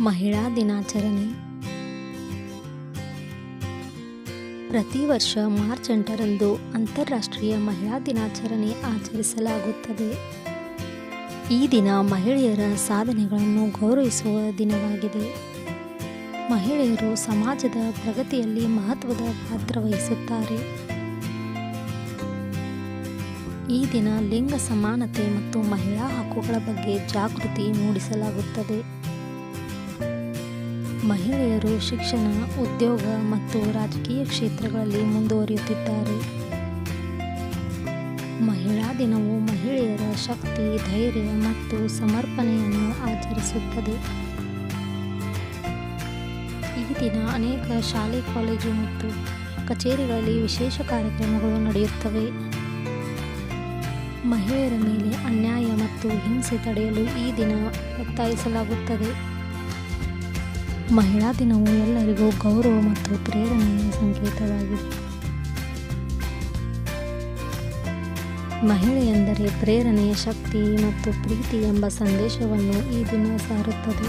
ಮಹಿಳಾ ದಿನಾಚರಣೆ. ಪ್ರತಿ ವರ್ಷ ಮಾರ್ಚ್ ಎಂಟರಂದು ಅಂತಾರಾಷ್ಟ್ರೀಯ ಮಹಿಳಾ ದಿನಾಚರಣೆ ಆಚರಿಸಲಾಗುತ್ತದೆ. ಈ ದಿನ ಮಹಿಳೆಯರ ಸಾಧನೆಗಳನ್ನು ಗೌರವಿಸುವ ದಿನವಾಗಿದೆ. ಮಹಿಳೆಯರು ಸಮಾಜದ ಪ್ರಗತಿಯಲ್ಲಿ ಮಹತ್ವದ ಪಾತ್ರ ವಹಿಸುತ್ತಾರೆ. ಈ ದಿನ ಲಿಂಗ ಸಮಾನತೆ ಮತ್ತು ಮಹಿಳಾ ಹಕ್ಕುಗಳ ಬಗ್ಗೆ ಜಾಗೃತಿ ಮೂಡಿಸಲಾಗುತ್ತದೆ. ಮಹಿಳೆಯರು ಶಿಕ್ಷಣ, ಉದ್ಯೋಗ ಮತ್ತು ರಾಜಕೀಯ ಕ್ಷೇತ್ರಗಳಲ್ಲಿ ಮುಂದುವರಿಯುತ್ತಿದ್ದಾರೆ. ಮಹಿಳಾ ದಿನವು ಮಹಿಳೆಯರ ಶಕ್ತಿ, ಧೈರ್ಯ ಮತ್ತು ಸಮರ್ಪಣೆಯನ್ನು ಆಚರಿಸುತ್ತದೆ. ಈ ದಿನ ಅನೇಕ ಶಾಲೆ, ಕಾಲೇಜು ಮತ್ತು ಕಚೇರಿಗಳಲ್ಲಿ ವಿಶೇಷ ಕಾರ್ಯಕ್ರಮಗಳು ನಡೆಯುತ್ತವೆ. ಮಹಿಳೆಯರ ಮೇಲೆ ಅನ್ಯಾಯ ಮತ್ತು ಹಿಂಸೆ ತಡೆಯಲು ಈ ದಿನ ಒತ್ತಾಯಿಸಲಾಗುತ್ತದೆ. ಮಹಿಳಾ ದಿನವು ಎಲ್ಲರಿಗೂ ಗೌರವ ಮತ್ತು ಪ್ರೇರಣೆಯ ಸಂಕೇತವಾಗಿದೆ. ಮಹಿಳೆಯೆಂದರೆ ಪ್ರೇರಣೆಯ ಶಕ್ತಿ ಮತ್ತು ಪ್ರೀತಿ ಎಂಬ ಸಂದೇಶವನ್ನು ಈ ದಿನ ಸಾರುತ್ತದೆ.